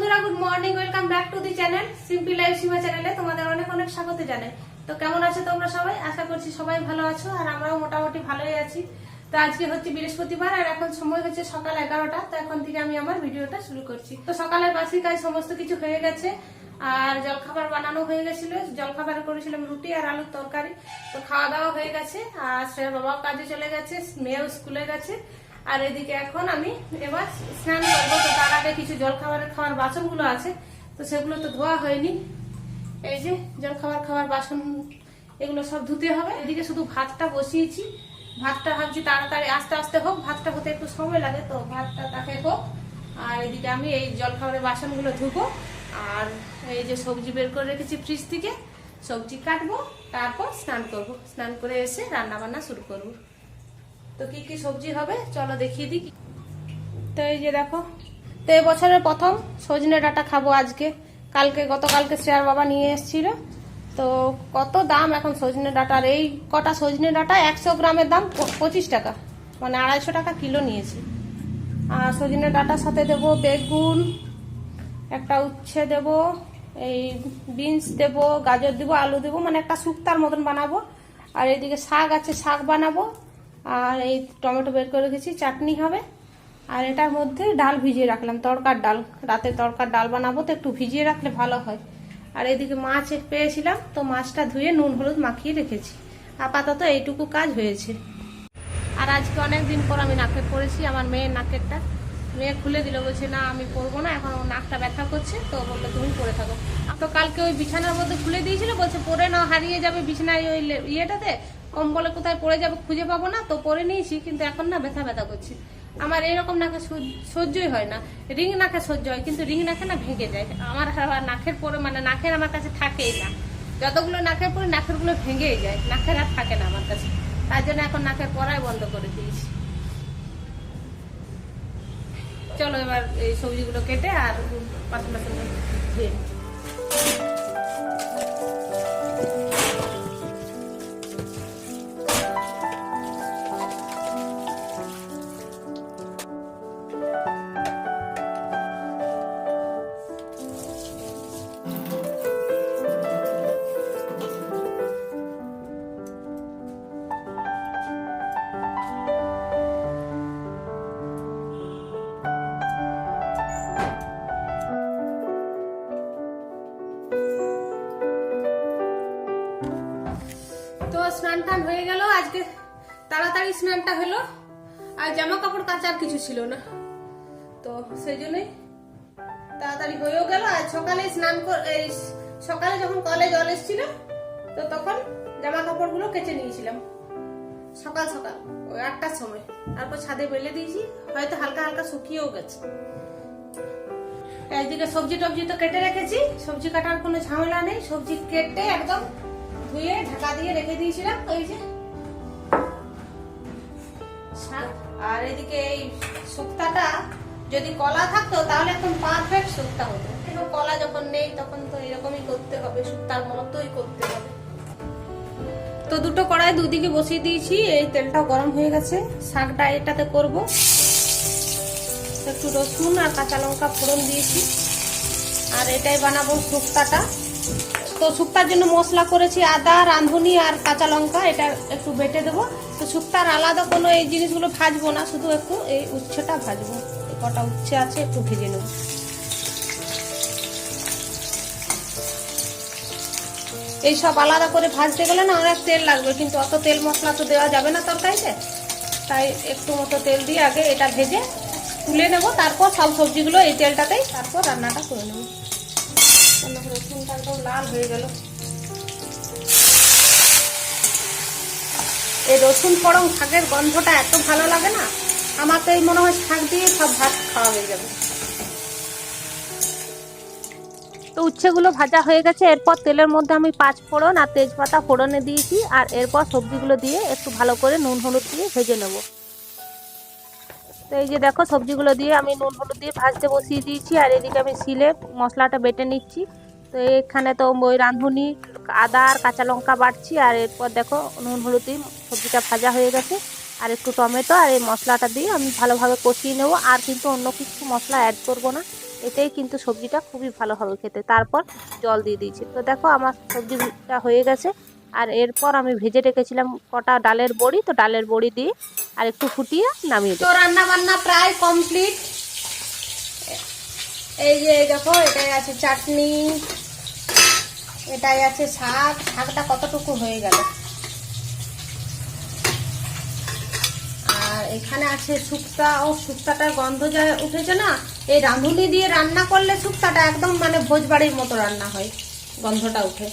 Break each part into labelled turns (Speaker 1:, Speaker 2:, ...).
Speaker 1: বন্ধুরা good morning welcome back to the channel simple life Seema চ্যানেলে তোমাদের অনেক অনেক স্বাগত জানাই। তো কেমন আছো তোমরা সবাই? আশা করছি সবাই ভালো আছো, আর আমরাও মোটামুটি ভালোই আছি। তো আজকে হচ্ছে বৃহস্পতিবার, আর এখন সময় হচ্ছে সকাল এগারোটা, তো এখন থেকে আমি আমার ভিডিওটা শুরু করছি। তো সকালের বাসি কাজ সমস্ত কিছু হয়ে গেছে, আর জলখাবার বানানো হয়ে গেছিল। জলখাবার করেছিলাম রুটি আর আলুর তরকারি। তো খাওয়া দাওয়া হয়ে গেছে, আর সে বাবাও কাজে চলে গেছে, মেয়েও স্কুলে গেছে। আর এদিকে এখন আমি এবার স্নান করব। তো তার আগে কিছু জল খাবারের খাওয়ার বাসনগুলো আছে। তো সেগুলো তো ধোয়া হয়নি। এই যে জল খাবার খাওয়ার বাসন, এগুলো সব ধুতে হবে। এদিকে শুধু ভাতটা বসিয়েছি। ভাতটা ভাবছি তাড়াতাড়ি আস্তে আস্তে হোক, ভাতটা হতে একটু সময় লাগে, তো ভাতটা তাকে হোক। আর এদিকে আমি এই জল খাবারের বাসনগুলো ধুবো। আর এই যে সবজি বের করে রেখেছি ফ্রিজ থেকে, সবজি কাটবো, তারপর স্নান করব। স্নান করে এসে রান্না বান্না শুরু করব। তো কি কি সবজি হবে? চলো দেখিয়ে দিই তো এই যে দেখো, তো বছরের প্রথম সজনে ডাটা খাব আজকে। কালকে, গতকালকে শ্রেয়ার বাবা নিয়ে এসেছিল। তো কত দাম এখন সজনে ডাটার? এই কটা সজনে ডাটা একশো গ্রামের দাম পঁচিশ টাকা। মানে আড়াইশো টাকা কিলো নিয়েছে। আর সজনে ডাটার সাথে দেবো বেগুন, একটা উচ্ছে দেব, এই বিনস দেব, গাজর দেবো, আলু দেবো মানে একটা শুক্তার মতন বানাবো। আর এদিকে শাক আছে, শাক বানাবো। আর এই টমেটো বের করে রেখেছি, চাটনি হবে। আর এটার মধ্যে ডাল ভিজিয়ে রাখলাম, তরকার ডাল। রাতে তরকার ডাল বানাবো তো একটু ভিজিয়ে রাখলে ভালো হয়। আর এদিকে মাছ পেয়েছিলাম, তো মাছটা ধুয়ে নুন, হলুদ মাখিয়ে রেখেছি। আপাতত এইটুকু কাজ হয়েছে। আর আজকে অনেক দিন পর আমি নাকে পড়েছি, আমার মেয়ের নাকেরটা। মেয়ে খুলে দিল, বলছে, না, আমি পরবো না, এখন ওর নাকটা ব্যথা করছে। তো বলল, তুমি পরে থাকো। তো কালকে ওই বিছানার মধ্যে খুলে দিয়েছিল, বলছে, পরে না, হারিয়ে যাবে বিছানায় ওই ইয়েটাতে কম্বলে কোথায় পড়ে যাবে খুঁজে পাবো না, তো পরে নিয়েছি, কিন্তু এখন না ব্যথা ব্যথা করছে। আমার এরকম নাকে সহ্যই হয় না। রিং নাকে সহ্য হয়, কিন্তু রিং নাকে না ভেঙে যায়। আমার নাকের পরে মানে নাকের আমার কাছে থাকেই না। যতগুলো নাকের পরে নাকেরগুলো ভেঙেই যায়। নাকের আর থাকে না আমার কাছে। তার জন্য এখন নাকের পরাই বন্ধ করে দিয়েছি। চলো এবার এই সবজিগুলো কেটে আর বাসন ধুয়ে স্নান হয়ে গেল, আজকে তাড়াতাড়ি স্নানটা হলো। আর জামা কাপড় কাচার কিছু ছিল না। তো সেই জন্যই তাড়াতাড়ি হয়েও গেল। আর সকালে স্নান সকালে যখন কলে জল এসেছিল, তো তখন জামা কাপড়গুলো কেচে নিয়েছিলাম। সকাল সকাল, ওই আটটার সময়। তারপর ছাদে বেলে দিয়েছি, হয়তো হালকা হালকা শুকিয়েও গেছে। একদিকে সবজি টবজি তো কেটে রেখেছি, সবজি কাটার কোনো ঝামেলা নেই। সবজি কেটে একদম ধুয়ে দিয়ে রেখে দিয়েছিলাম ওই যে। আর এদিকে এই শুক্তাটা, যদি কলা থাকতো, তাহলে একদম পারফেক্ট শুক্তা হতো। কিন্তু কলা যখন নেই, তখন তো এরকমই করতে হবে, শুক্তার মতোই করতে হবে। তো দুটো কড়াই দুদিকে বসিয়ে দিয়েছি, এই তেলটাও গরম হয়ে গেছে। শাকটা এটাতে করব। একটু রসুন আর কাঁচা লঙ্কা ফোড়ন দিয়েছি। আর এটাই বানাবো শুক্তাটা। তো শুক্তার জন্য মশলা করেছি আদা, রাঁধুনি আর কাঁচা লঙ্কা, এটা একটু বেটে দেবো। তো শুক্তার আলাদা কোনো এই জিনিসগুলো ভাজবো না, শুধু একটু এই উচ্ছেটা ভাজবো। কটা উচ্ছে আছে, একটু ভেজে নেব। এই সব আলাদা করে ভাজতে গেলে না অনেক তেল লাগবে, কিন্তু অত তেল মশলা তো দেওয়া যাবে না তরকারিতে। তাই একটু মতো তেল দিয়ে আগে এটা ভেজে তুলে নেব, তারপর সব সবজিগুলো এই তেলটাতেই তারপর রান্নাটা করে নেব। এই রসুন পরং শাকের গন্ধটা এত ভালো লাগে না, আমার তো এই মনে হয় শাক দিয়ে সব ভাত খাওয়া হয়ে যাবে। তো উচ্ছেগুলো ভাজা হয়ে গেছে, এরপর তেলের মধ্যে আমি পাঁচ ফোড়ন আর তেজপাতা ফোড়নে দিয়েছি, আর এরপর সবজিগুলো দিয়ে একটু ভালো করে নুন হলুদ দিয়ে ভেজে নেব। তো এই যে দেখো সবজিগুলো দিয়ে আমি নুন হলুদ দিয়ে ভাজতে বসিয়ে দিয়েছি, আর এদিকে আমি শিলে মশলাটা বেটে নিচ্ছি। তো এখানে তো ওই রাঁধুনি, আদা আর কাঁচা লঙ্কা বাড়ছি আর এরপর দেখো নুন, হলুদ দিয়ে সবজিটা ভাজা হয়ে গেছে, আর একটু টমেটো আর এই মশলাটা দিয়ে আমি ভালোভাবে কষিয়ে নেব, আর কিন্তু অন্য কিছু মশলা অ্যাড করব না, এতেই কিন্তু সবজিটা খুবই ভালো হবে খেতে। তারপর জল দিয়ে দিয়েছি। তো দেখো আমার সবজিটা হয়ে গেছে, আর এরপর আমি ভেজে রেখেছিলাম কটা ডালের বড়ি, তো ডালের বড়ি দিয়ে আর একটু ফুটিয়ে নামিয়ে তো রান্না বান্না প্রায় কমপ্লিট। এই যে দেখো, এটাই আছে চাটনি এটাই আছে শাক, শাকটা কতটুকু হয়ে গেল? আর এখানে আছে শুক্তা। ও, শুক্তাটার গন্ধ যা উঠেছে না, এই রাঁধুনি দিয়ে রান্না করলে শুক্তাটা একদম মানে ভোজবাড়ির মতো রান্না হয়, গন্ধটা উঠে।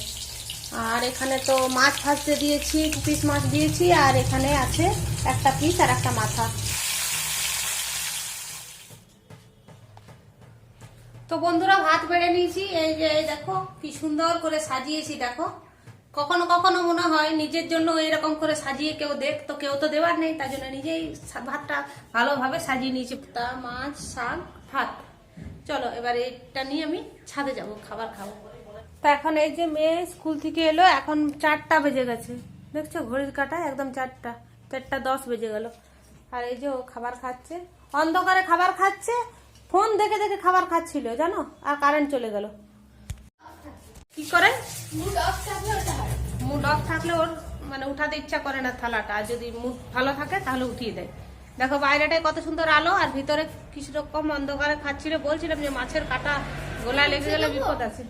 Speaker 1: আর এখানে তো মাছ ভাজতে দিয়েছি পিস মাছ দিয়েছি, আর এখানে আছে একটা পিস আর একটা মাথা। তো বন্ধুরা, ভাত বেড়ে নিয়েছি। এই যে, এই দেখো, কি সুন্দর করে সাজিয়েছি, দেখো। কখনো কখনো মনে হয় নিজের জন্য এরকম করে সাজিয়ে কেউ দেখ, তো কেউ তো দেওয়ার নেই তার জন্য নিজেই ভাতটা ভালোভাবে সাজিয়ে নিয়েছি। তা মাছ, শাক, ভাত। চলো, এবার এটা নিয়ে আমি ছাদে যাব, খাবার খাব। তা এখন এই যে মেয়ে স্কুল থেকে এলো, এখন চারটা বেজে গেছে। দেখছ, ঘড়ির কাটা, একদম চারটা। চারটা দশ বেজে গেল। আর এই যে ও খাবার খাচ্ছে। অন্ধকারে খাবার খাচ্ছে ফোন দেখে দেখে খাবার খাচ্ছিল, জানো? আর কারেন্ট চলে গেল। কি করে? মুড অফ থাকলে ওর মানে উঠাতে ইচ্ছা করে না থালাটা। আর যদি মুড ভালো থাকে, তাহলে উঠিয়ে দেয়। দেখো বাইরেটায় কত সুন্দর আলো, আর ভিতরে কিছু রকম অন্ধকারে খাচ্ছিল। বলছিলাম যে মাছের কাটা গোলায় লেগে গেলে বিপদ আছে।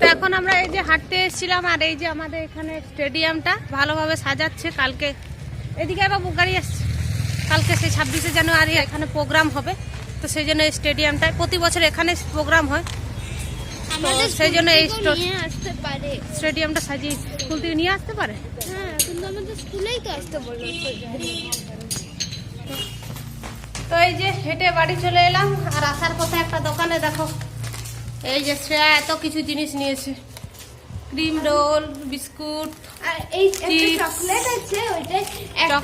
Speaker 1: তো এখন আমরা এই যে হাঁটতে এসেছিলাম আর এই যে আমাদের এখানে স্টেডিয়ামটা ভালোভাবে সাজাচ্ছে। কালকে এদিকে বাবু গাড়ি আসছে। কালকে সেই ছাব্বিশে জানুয়ারি এখানে প্রোগ্রাম হবে। তো সেই জন্য এই স্টেডিয়ামটায় প্রতি বছর এখানে প্রোগ্রাম হয়। সেই জন্য এই স্টেডিয়ামটা সাজিয়ে স্কুল থেকে নিয়ে আসতে পারে?
Speaker 2: হ্যাঁ তো
Speaker 1: এই যে হেঁটে বাড়ি চলে এলাম। আর আসার পথে একটা দোকানে দেখো। এই যে শ্রেয়া এত কিছু জিনিস নিয়েছে। ক্রিম রোল বিস্কুট
Speaker 2: আর এই একটা চকলেট আছে একটা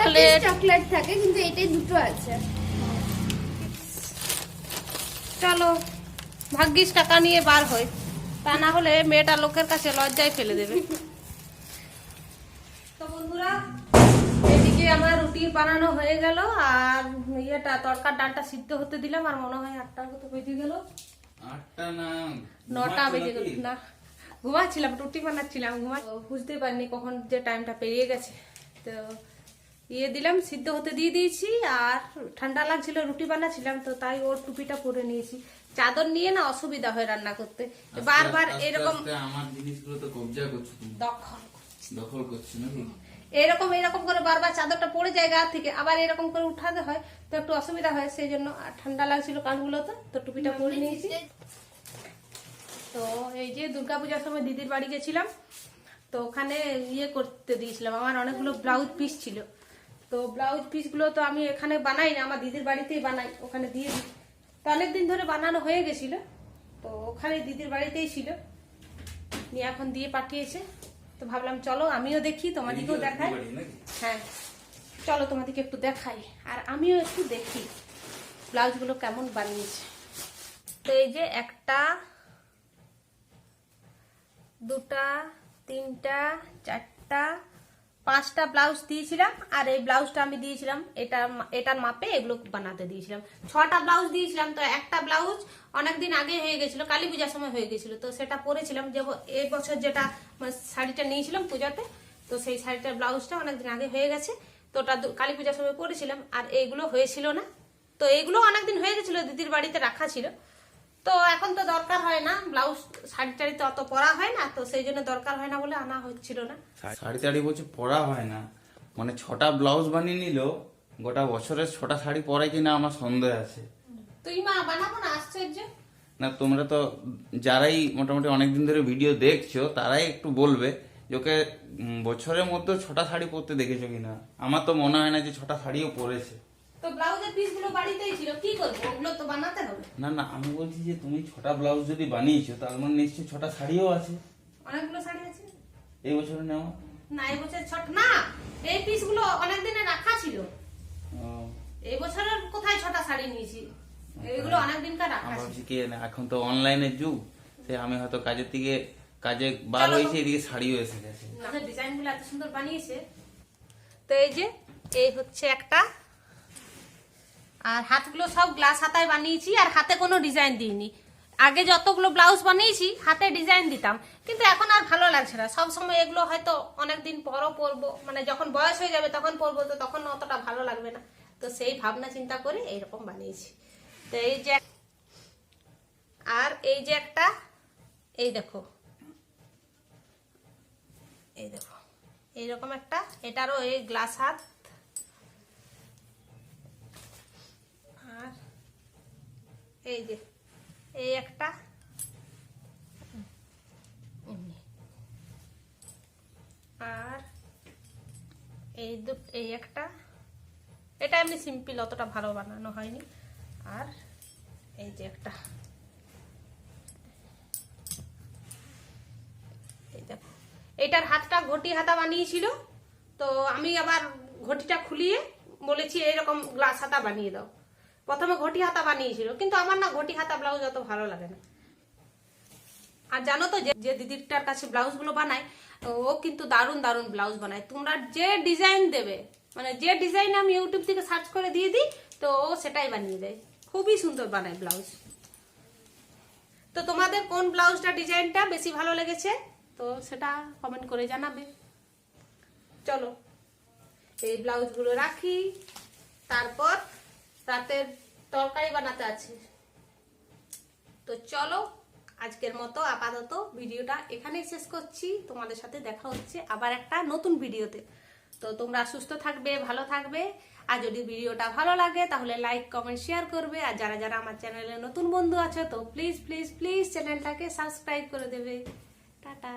Speaker 2: চকলেট। থাকে কিন্তু এটাই দুটো আছে।
Speaker 1: চলো ভাগ্যিস টাকা নিয়ে বার হয় তা না হলে মেয়েটা লোকের কাছে লজ্জায় ফেলে দেবে। তো বন্ধুরা এদিকে আমার রুটি বানানো হয়ে গেল আর ইয়েটা তরকার ডালটা সিদ্ধ হতে দিলাম আর মনে হয় আটটার মতো বেজে গেল। নটা বেজে গেল। না ঘুমাচ্ছিলাম রুটি বানাচ্ছিলাম ঘুমা বুঝতে পারিনি কখন যে টাইমটা পেরিয়ে গেছে। তো ইয়ে দিলাম সিদ্ধ হতে দিয়ে দিয়েছি আর ঠান্ডা লাগছিল রুটি বানাচ্ছিলাম তো তাই ওর টুপিটা পরে নিয়েছি। চাদর নিয়ে না অসুবিধা হয় রান্না করতে। বারবার এরকম
Speaker 3: আমার জিনিসগুলো তো কবজা করছ
Speaker 1: দখল
Speaker 3: দখল করছ নাকি?
Speaker 1: এরকম এরকম করে বারবার চাদরটা পড়ে যায় গা থেকে আবার এরকম করে উঠাতে হয় তো একটু অসুবিধা হয় সেই জন্য ঠান্ডা লাগছিল কানগুলোতে তো টুপিটা পরে নিয়েছি। তো এই যে দুর্গাপূজার সময় দিদির বাড়ি গেছিলাম তো ওখানে ইয়ে করতে দিয়েছিলাম আমার অনেকগুলো ব্লাউজ পিস ছিল। তো ব্লাউজ পিসগুলো তো আমি এখানে বানাই না আমার দিদির বাড়িতেই বানাই ওখানে দিয়ে দিই। তো অনেকদিন ধরে বানানো হয়ে গেছিল তো ওখানে দিদির বাড়িতেই ছিল নিয়ে এখন দিয়ে পাঠিয়েছে। তো ভাবলাম চলো আমিও দেখি তোমাদেরকেও দেখাই। হ্যাঁ চলো তোমাদেরকে একটু দেখাই আর আমিও একটু দেখি ব্লাউজগুলো কেমন বানিয়েছে। তো এই যে একটা দুটা তিনটা চারটা পাঁচটা ব্লাউজ দিয়েছিলাম আর এই ব্লাউজটা আমি দিয়েছিলাম এটা এটার মাপে এগুলো বানাতে দিয়েছিলাম। ছটা ব্লাউজ দিয়েছিলাম তো একটা ব্লাউজ অনেকদিন আগে হয়ে গেছিল কালী পূজার সময় হয়ে গেছিল তো সেটা পরেছিলাম যে ব- এই বছর যেটা শাড়িটা নিয়েছিলাম পূজাতে তো সেই শাড়িটার ব্লাউজটা অনেকদিন আগে হয়ে গেছে। তো ওটা কালী পূজার সময় পরেছিলাম আর এইগুলো হয়েছিল না। তো এইগুলো অনেকদিন হয়ে গেছিল দিদির বাড়িতে রাখা ছিল। তো এখন তো দরকার হয় না ব্লাউজ শাড়ি টাড়ি তো অত পরা হয় না তো সেই জন্য দরকার হয় না বলে আনা হচ্ছিল না।
Speaker 3: শাড়ি টাড়ি বলছে পরা হয় না। মানে ছটা ব্লাউজ বানিয়ে নিল গোটা বছরের ছটা শাড়ি পরে কিনা আমার সন্দেহ আছে।
Speaker 1: তুই মা বানাবো না আশ্চর্য।
Speaker 3: না তোমরা তো যারাই মোটামুটি অনেকদিন ধরে ভিডিও দেখছ তারাই একটু বলবে যে ওকে বছরের মধ্যে ছটা শাড়ি পরতে দেখেছ কিনা? আমার তো মনে হয় না যে ছটা শাড়িও পরেছে।
Speaker 1: তো ব্লাউজের পিসগুলো বাড়িতেই ছিল কি করব? ওগুলো তো বানাতে হবে।
Speaker 3: না না আমি বলছি যে তুমি ছটা ব্লাউজ যদি বানিয়েছো তার মানে নিশ্চয়ই ছটা শাড়িও আছে।
Speaker 1: অনেকগুলো শাড়ি আছে।
Speaker 3: এই বছরে নেওয়া?
Speaker 1: না এই বছর ছট না এই পিসগুলো অনেক দিনে রাখা ছিল। এই বছরের কোথায় ছটা শাড়ি নিয়েছি? অনেক দিনকার রাখা
Speaker 3: আমি ভাবছি কি এখন তো অনলাইনের যুগ সে আমি হয়তো কাজের কাজে বার। হয়েছে এদিকে শাড়িও এসে গেছে।
Speaker 1: ডিজাইনগুলো এত সুন্দর বানিয়েছে। তো এই যে এই হচ্ছে একটা। আর হাতগুলো সব গ্লাস হাতায় বানিয়েছি আর হাতে কোনো ডিজাইন দিইনি। আগে যতগুলো ব্লাউজ বানিয়েছি হাতে ডিজাইন দিতাম। কিন্তু এখন আর ভালো লাগছে না। সব সময় এগুলো হয়তো অনেকদিন পরও পরবো মানে যখন বয়স হয়ে যাবে তখন পরবো তো তখন অতটা ভালো লাগবে না। তো সেই ভাবনা চিন্তা করে এইরকম বানিয়েছি। তো এই যে আর এই যে একটা, এই দেখো। এই দেখো। এইরকম একটা, এটারও এই গ্লাস হাত। আর এই যে, এই একটা। আর এই দু, এই একটা। এটা এমনি সিম্পল অতটা ভালো বানানো হয়নি। আর এই যে একটা। এটার হাতটা ঘটি হাতা বানিয়েছিল, তো আমি আবার ঘটিটা খুলিয়ে বলেছি এরকম গ্লাস হাতা বানিয়ে দাও। প্রথমে ঘটি হাতা বানিয়েছিল, কিন্তু আমার না ঘটি হাতা ব্লাউজ অত ভালো লাগে না। আর জানো তো যে- দিদিরটার কাছে ব্লাউজগুলো বানায়, ও কিন্তু দারুণ দারুণ ব্লাউজ বানায়। তোমরা যে ডিজাইন দেবে মানে যে ডিজাইন আমি ইউটিউব থেকে সার্চ করে দিয়ে দিই, তো ও সেটাই বানিয়ে দেয়। খুবই সুন্দর বানায় ব্লাউজ। তো তোমাদের কোন ব্লাউজটা ডিজাইনটা বেশি ভালো লেগেছে? তো সেটা কমেন্ট করে জানাবে। চলো, এই ব্লাউজগুলো রাখি। তারপর রাতের তরকারি বানাতে আছে। তো চলো, আজকের মতো আপাতত ভিডিওটা এখানেই শেষ করছি। তোমাদের সাথে দেখা হচ্ছে আবার একটা নতুন ভিডিওতে। তো তোমরা সুস্থ থাকবে, ভালো থাকবে। আর যদি ভিডিওটা ভালো লাগে, তাহলে লাইক কমেন্ট শেয়ার করবে। আর যারা যারা আমার চ্যানেলে নতুন বন্ধু আছে, তো প্লিজ প্লিজ প্লিজ চ্যানেলটাকে সাবস্ক্রাইব করে দেবে। টাটা।